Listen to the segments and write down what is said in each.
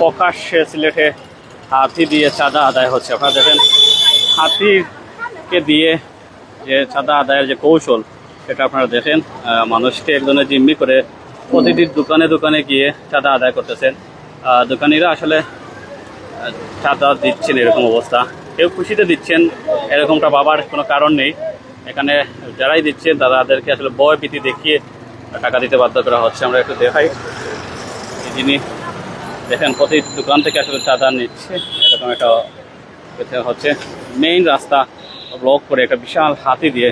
প্রকাশ্যে সিলেটে হাতি দিয়ে চাঁদা আদায় হচ্ছে। আপনারা দেখেন, হাতিকে দিয়ে যে চাঁদা আদায়ের যে কৌশল, সেটা আপনারা দেখেন মানুষকে একজনের জিম্মি করে প্রতিটি দোকানে দোকানে গিয়ে চাঁদা আদায় করতেছেন। দোকানিরা আসলে চাঁদা দিচ্ছেন এরকম অবস্থা। কেউ খুশিতে দিচ্ছেন, এরকমটা বাবার কোনো কারণ নেই। এখানে যারাই দিচ্ছেন, তাদেরকে আসলে ভয় ভীতি দেখিয়ে টাকা দিতে বাধ্য করা হচ্ছে। আমরা একটু দেখাই। যিনি দেখেন প্রতি দোকান থেকে আসলে চাঁদা নিচ্ছে। এরকম একটা হচ্ছে মেইন রাস্তা ব্লক করে একটা বিশাল হাতি দিয়ে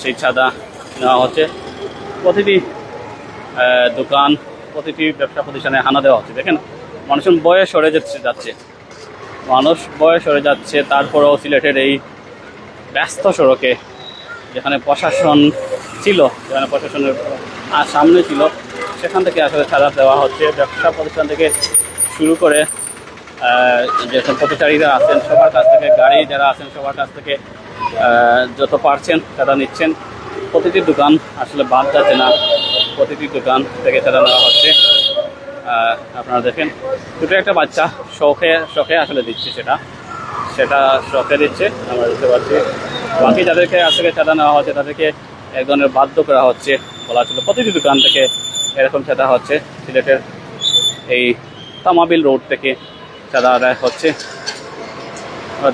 সেই চাঁদা নেওয়া হচ্ছে। প্রতিটি দোকান, প্রতিটি ব্যবসা প্রতিষ্ঠানে হানা দেওয়া হচ্ছে। দেখেন মানুষজন বয়ে সরে যাচ্ছে যাচ্ছে। মানুষ বয়ে সরে যাচ্ছে, তারপরেও সিলেটের এই ব্যস্ত সড়কে যেখানে প্রশাসন ছিল, যেখানে প্রশাসনের সামনে ছিল, সেখান থেকে আসলে ছাড়া দেওয়া হচ্ছে। ব্যবসা প্রতিষ্ঠান থেকে শুরু করে যেসব পথচারীরা আছেন সবার কাছ থেকে, গাড়ি যারা আছেন সবার কাছ থেকে যত পারছেন তারা নিচ্ছেন। প্রতিটি দোকান আসলে বাদ যাচ্ছে না। প্রতিটি দোকান থেকে তারা নেওয়া হচ্ছে। আপনারা দেখেন ছোটো একটা বাচ্চা শখে শখে আসলে দিচ্ছে সেটা। সেটা শখে দিচ্ছে, আমরা দেখতে পাচ্ছি। বাকি যাদেরকে আসলে চাঁদা নেওয়া হচ্ছে, তাদেরকে এক ধরনের বাধ্য করা হচ্ছে বলা ছিল প্রতিটি দোকান থেকে এরকম চাঁদা হচ্ছে, সিলেটের এই তামাবিল রোড থেকে চাঁদা আদায় হচ্ছে।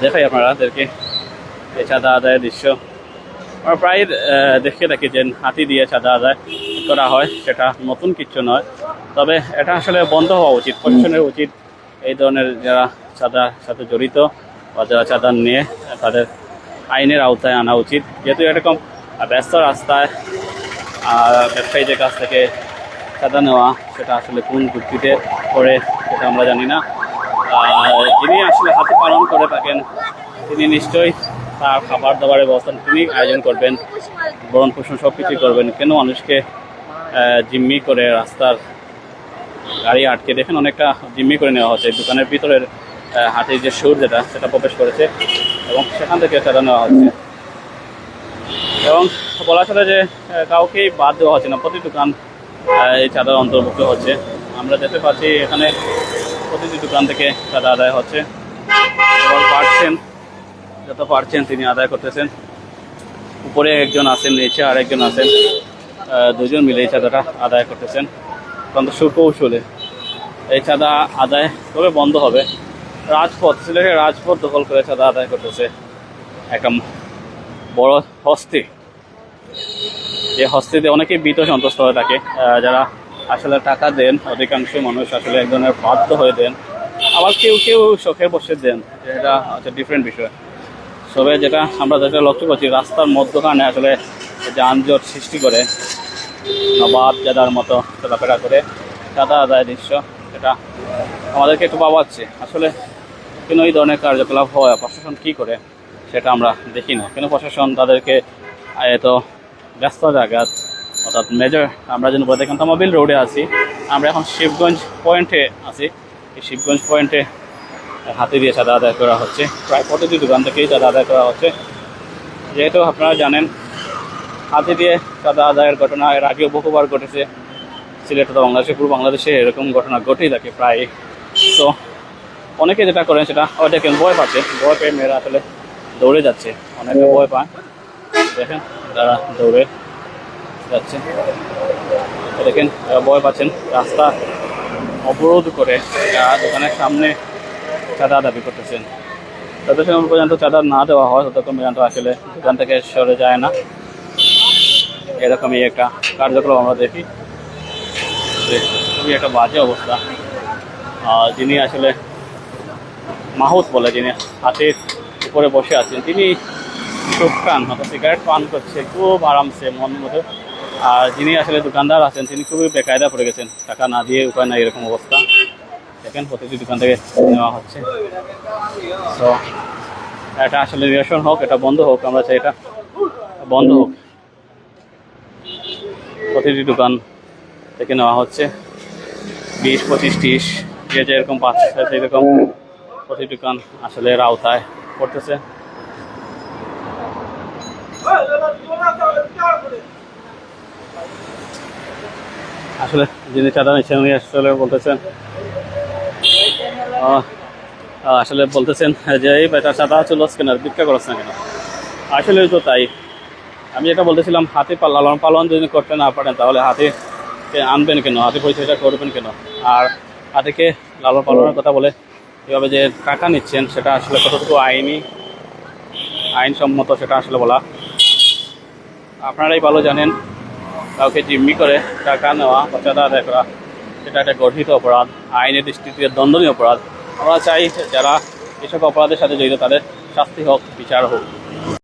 দেখাই আপনারাদেরকে এই চাঁদা আদায়ের দৃশ্য। আমরা প্রায় দেখে থাকি যে হাতি দিয়ে চাঁদা আদায় করা হয়, সেটা নতুন কিছু নয়। তবে এটা আসলে বন্ধ হওয়া উচিত, প্রশাসনের উচিত এই ধরনের যারা চাঁদার সাথে জড়িত বা যারা চাঁদা নিয়ে তাদের আইনের আওতায় আনা উচিত। যেহেতু এরকম ব্যস্ত রাস্তায় ব্যবসায়ীদের কাছ থেকে চাঁদা নেওয়া, সেটা আসলে কোন যুক্তিতে করে সেটা আমরা জানি না। যিনি আসলে হাতে পালন করে থাকেন, তিনি নিশ্চয়ই তার খাবার দাবারের ব্যবস্থা তিনি আয়োজন করবেন বরণ পোষণ সব কিছুই করবেন। কেন মানুষকে জিম্মি করে রাস্তার গাড়ি আটকে দেখেন, অনেকটা জিম্মি করে নেওয়া হচ্ছে। দোকানের ভিতরের হাতির যে সুর যেটা, সেটা প্রবেশ করেছে এবং সেখান থেকে সেটা নেওয়া হচ্ছে। এবং বলা চলে যে কাউকেই বাদ দেওয়া হচ্ছে না। প্রতি দোকান এই চাঁদার অন্তর্ভুক্ত হচ্ছে। আমরা যেতে পারছি এখানে প্রতিটি দোকান থেকে চাঁদা আদায় হচ্ছে। এবং পারছেন যত পারছেন তিনি আদায় করতেছেন উপরে একজন আছেন নিচে আরেকজন আছেন আহ, দুজন মিলে এই চাঁদাটা আদায় করতেছেন। অত্যন্ত সুকৌশলে এই চাঁদা আদায় কবে বন্ধ হবে। রাজপথ সিলেটের রাজপথ দখল করে চাঁদা আদায় করতেছে একটা বড় হস্তি। যে হস্তিতে অনেকেই ভীত সন্তুষ্ট হয়ে থাকে যারা আসলে টাকা দেন, অধিকাংশ মানুষ আসলে এক ধরনের বাধ্য হয়ে দেন। আবার কেউ কেউ শখের বসে দেন, এটা হচ্ছে ডিফারেন্ট বিষয়। সবে যেটা আমরা যেটা লক্ষ্য করছি, রাস্তার মধ্যখানে আসলে যানজট সৃষ্টি করে, নবাব জাদার মতো চলাফেরা করে চাঁদা আদায় দৃশ্য, এটা আমাদেরকে একটু ভাবাচ্ছে। আসলে কেন এই ধরনের কার্যকলাপ হয়, প্রশাসন কী করে, সেটা আমরা দেখি না। কেন প্রশাসন তাদেরকে এত ব্যস্ত জায়গা অর্থাৎ মেজর আমরা যেন বলে দেখেন তমাবিল রোডে আছি। আমরা এখন শিবগঞ্জ পয়েন্টে আছি। এই শিবগঞ্জ পয়েন্টে হাতে দিয়ে চাঁদা আদায় করা হচ্ছে। প্রায় প্রতিটি দোকান থেকেই চাঁদা আদায় করা হচ্ছে। যেহেতু আপনারা জানেন, হাতে দিয়ে চাঁদা আদায়ের ঘটনা এর আগেও বহুবার ঘটেছে। সিলেট তথা বাংলাদেশে পুরো বাংলাদেশে এরকম ঘটনা ঘটেই থাকে প্রায়। তো অনেকে যেটা করেন, সেটা ওইটা কেন ভয় পাচ্ছে। ভয় পেয়ে মেয়েরা আসলে দৌড়ে যাচ্ছে। অনেকে ভয় পায়। দেখেন তারা দৌড়ে যাচ্ছে। দেখেন ভয় পাচ্ছেন। রাস্তা অবরোধ করে দোকানের সামনে চাঁদা দাবি করতেছেন। তাদের যতক্ষণ পর্যন্ত চাঁদা না দেওয়া হয় ততক্ষণ পর্যন্ত আসলে দোকান থেকে সরে যায় না। এরকমই একটা কার্যক্রম আমরা দেখি। খুবই একটা বাজে অবস্থা। আর যিনি আসলে মাহুত বলে, যিনি হাতের উপরে বসে আছেন, তিনি সুখান অর্থাৎ সিগারেট পান করছে, খুব আরামসে মন মতো। আর যিনি আসলে দোকানদার আছেন, তিনি খুবই বেকায়দা পড়ে গেছেন। টাকা না দিয়ে উপায় নাই এরকম অবস্থা। দেখেন, প্রতিটি দোকান থেকে নেওয়া হচ্ছে। তো এটা আসলে নিরসন হোক, এটা বন্ধ হোক, আমরা চাই এটা বন্ধ হোক। প্রতিটি দোকান থেকে নেওয়া হচ্ছে। বিশ, পঁচিশ, ত্রিশ, যে যেরকম পাচ্ছে সেরকম প্রতি দোকান আসলে আওতায় পড়তেছে। আসলে যিনি চাঁদা নিচ্ছেন, উনি আসলে বলতেছেন আসলে বলতেছেন যে, এই বেটা চাঁদা চলো কেন ভিক্ষা করছ না কেন? আসলে তো তাই। আমি এটা বলতেছিলাম, হাতি লালন পালন যদি করতে না পারেন, তাহলে হাতি আনবেন কেন? হাতি পরিচয়টা করবেন কেন? আর হাতিকে লালন পালনের কথা বলে, এভাবে যে টাকা নিচ্ছেন, সেটা আসলে কতটুকু আইনি, আইনসম্মত সেটা আসলে বলা। আপনারাই ভালো জানেন কাউকে জিম্মি করে, টাকা নেওয়া চাঁদা আদায় করা সেটা একটা গঠিত অপরাধ, আইনের দৃষ্টিতে দণ্ডনীয় অপরাধ। আমরা চাই যারা এসব অপরাধের সাথে জড়িত, তাদের শাস্তি হোক, বিচার হোক।